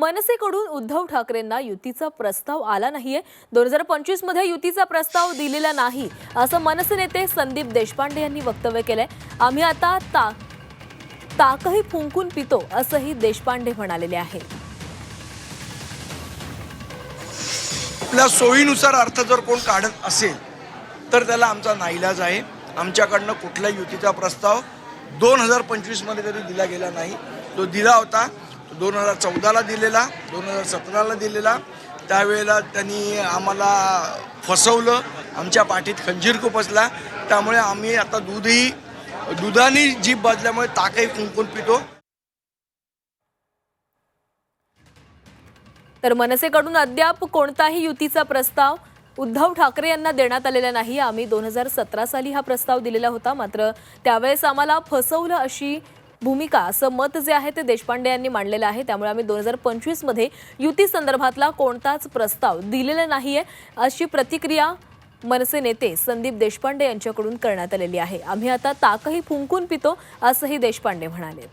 मनसेकडून उद्धव ठाकरेंना युतीचा प्रस्ताव आला नाहीये. दोन हजार पंचवीसमध्ये युतीचा प्रस्ताव दिलेला नाही असं मनसे नेते संदीप देशपांडे यांनी वक्तव्य केलंय. आम्ही आता ताक ताकही फुंकून पितो असंही देशपांडे म्हणालेले आहे आपल्या सोयीनुसार अर्थ जर कोण काढत असेल तर त्याला आमचा नाईलाज आहे. आमच्याकडनं कुठल्या युतीचा प्रस्ताव दोन हजार पंचवीसमध्ये तरी दिला गेला नाही. तो दिला होता. दोन हजार चौदाला दिलेला दोन हजार सतराला दिलेला. त्यावेळेला त्यांनी आम्हाला फसवलं आमच्या पाठीत खंजीर खुपसला त्यामुळे आम्ही आता दूधही दुधाने जीभ बाजल्यामुळे ताकही कुंकून पितो. तर मनसेकडून अद्याप कोणताही युतीचा प्रस्ताव उद्धव ठाकरे यांना देण्यात आलेला नाही. आम्ही दोन हजार सतरा साली हा प्रस्ताव दिलेला होता. मात्र त्यावेळेस आम्हाला फसवलं अशी भूमिका असं मत जे आहे ते देशपांडे यांनी मांडलेलं आहे. त्यामुळे आम्ही दोन हजार पंचवीसमध्ये युती संदर्भातला कोणताच प्रस्ताव दिलेला नाही आहे अशी प्रतिक्रिया मनसे नेते संदीप देशपांडे यांच्याकडून करण्यात आलेली आहे. आम्ही आता ताकही फुंकून पितो असंही देशपांडे म्हणाले.